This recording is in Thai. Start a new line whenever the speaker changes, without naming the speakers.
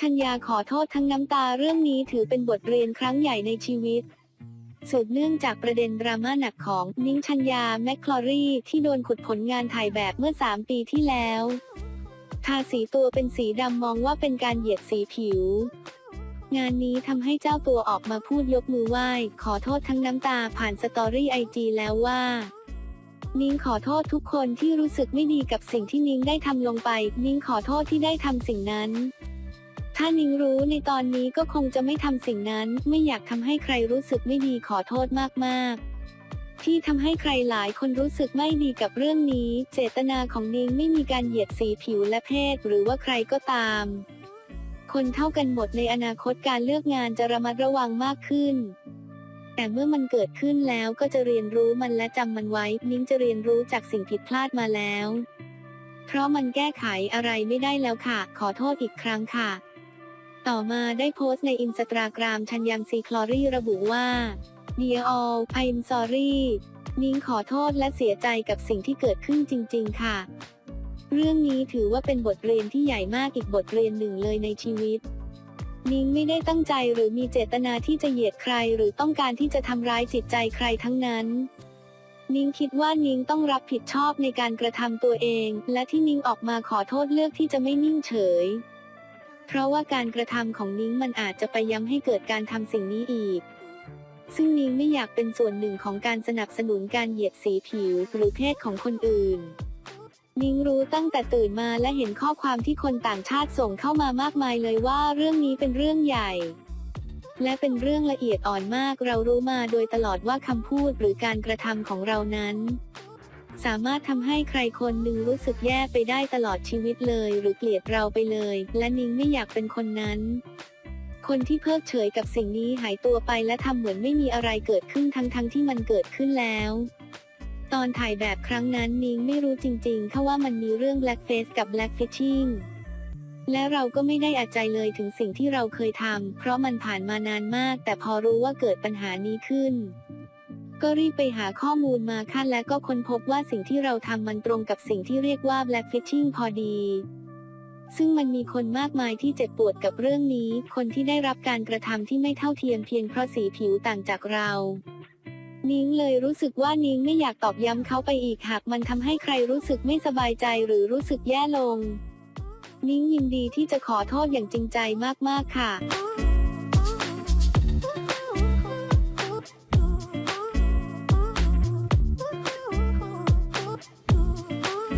ชัญญาขอโทษทั้งน้ำตาเรื่องนี้ถือเป็นบทเรียนครั้งใหญ่ในชีวิตสืบเนื่องจากประเด็นดราม่าหนักของนิ้งชัญญาแมคคลอรีที่โดนขุดผลงานถ่ายแบบเมื่อ 3 ปีที่แล้วทาสีตัวเป็นสีดำมองว่าเป็นการเหยียดสีผิว งานนี้ทำให้เจ้าตัวออกมาพูดยกมือไหว้ ขอโทษทั้งน้ำตาผ่านสตอรี่ไอจีแล้วว่า นิ้งขอโทษทุกคนที่รู้สึกไม่ดีกับสิ่งที่นิ้งได้ทำลงไป นิ้งขอโทษที่ได้ทำสิ่งนั้น ถ้านิ้งรู้ในตอนนี้ก็คงจะไม่ทำสิ่งนั้น ไม่อยากทำให้ใครรู้สึกไม่ดีขอโทษมากๆที่ทำให้ใครหลายคนรู้สึกไม่ดีกับเรื่องนี้ เจตนาของนิ้งไม่มีการเหยียดสีผิวและเพศหรือว่าใครก็ตาม คนเท่ากันหมดในอนาคตการเลือกงานจะระมัดระวังมากขึ้น แต่เมื่อมันเกิดขึ้นแล้วก็จะเรียนรู้มันและจำมันไว้ นิ้งจะเรียนรู้จากสิ่งผิดพลาดมาแล้ว เพราะมันแก้ไขอะไรไม่ได้แล้วค่ะ ขอโทษอีกครั้งค่ะ ต่อมาได้โพสต์ในอินสตาแกรมชันยังซีคลอรี่ระบุว่า Dear all I'm sorry นิ้งขอโทษและเสียใจกับสิ่งที่เกิดขึ้นจริง ๆ ค่ะ เรื่องนี้ถือว่าเป็นบทเรียนที่ใหญ่มากอีกบทเรียนหนึ่งเลยในชีวิต นิ้งไม่ได้ตั้งใจหรือมีเจตนาที่จะเหยียดใครหรือต้องการที่จะทำร้ายจิตใจใครทั้งนั้น นิ้งคิดว่านิ้งต้องรับผิดชอบในการกระทำตัวเอง และที่นิ้งออกมาขอโทษเลือกที่จะไม่นิ่งเฉย เพราะว่าการกระทำของนิ้งมันอาจจะไปย้ำให้เกิดการทำสิ่งนี้อีก ซึ่งนิ้งไม่อยากเป็นส่วนหนึ่งของการสนับสนุนการเหยียดสีผิวหรือเพศของคนอื่น นิ้งรู้ตั้งแต่ตื่นมาและเห็นข้อความที่คนต่างชาติส่งเข้ามามากมายเลยว่าเรื่องนี้เป็นเรื่องใหญ่ และเป็นเรื่องละเอียดอ่อนมากเรารู้มาโดยตลอดว่าคำพูดหรือการกระทำของเรานั้น สามารถทำให้ใครคนหนึ่งรู้สึกแย่ไปได้ตลอดชีวิตเลย หรือเกลียดเราไปเลย และนิงไม่อยากเป็นคนนั้น คนที่เพิกเฉยกับสิ่งนี้หายตัวไปและทำเหมือนไม่มีอะไรเกิดขึ้นทั้งๆทที่มันเกิดขึ้นแล้วตอนถ่ายแบบครั้งนั้นนิ้งไม่รู้จริงๆค่ะว่ามันมีเรื่อง blackface กับ blackfishing และเราก็ไม่ได้อาใจเลยถึงสิ่งที่เราเคยทำ เพราะมันผ่านมานานมาก แต่พอรู้ว่าเกิดปัญหานี้ขึ้น ก็รีบไปหาข้อมูลมาค่ะและก็ค้นพบว่าสิ่งที่เราทำมันตรงกับสิ่งที่เรียกว่า blackfishing พอดี ซึ่งมันมีคนมากมายที่เจ็บปวดกับเรื่องนี้ คนที่ได้รับการกระทำที่ไม่เท่าเทียมเพียงเพราะสีผิวต่างจากเรานิ้งเลยรู้สึกว่านิ้งไม่อยากตอบย้ำเขาไปอีกหากมันทำให้ใครรู้สึกไม่สบายใจหรือรู้สึกแย่ลง นิ้งยินดีที่จะขอโทษอย่างจริงใจมากๆค่ะ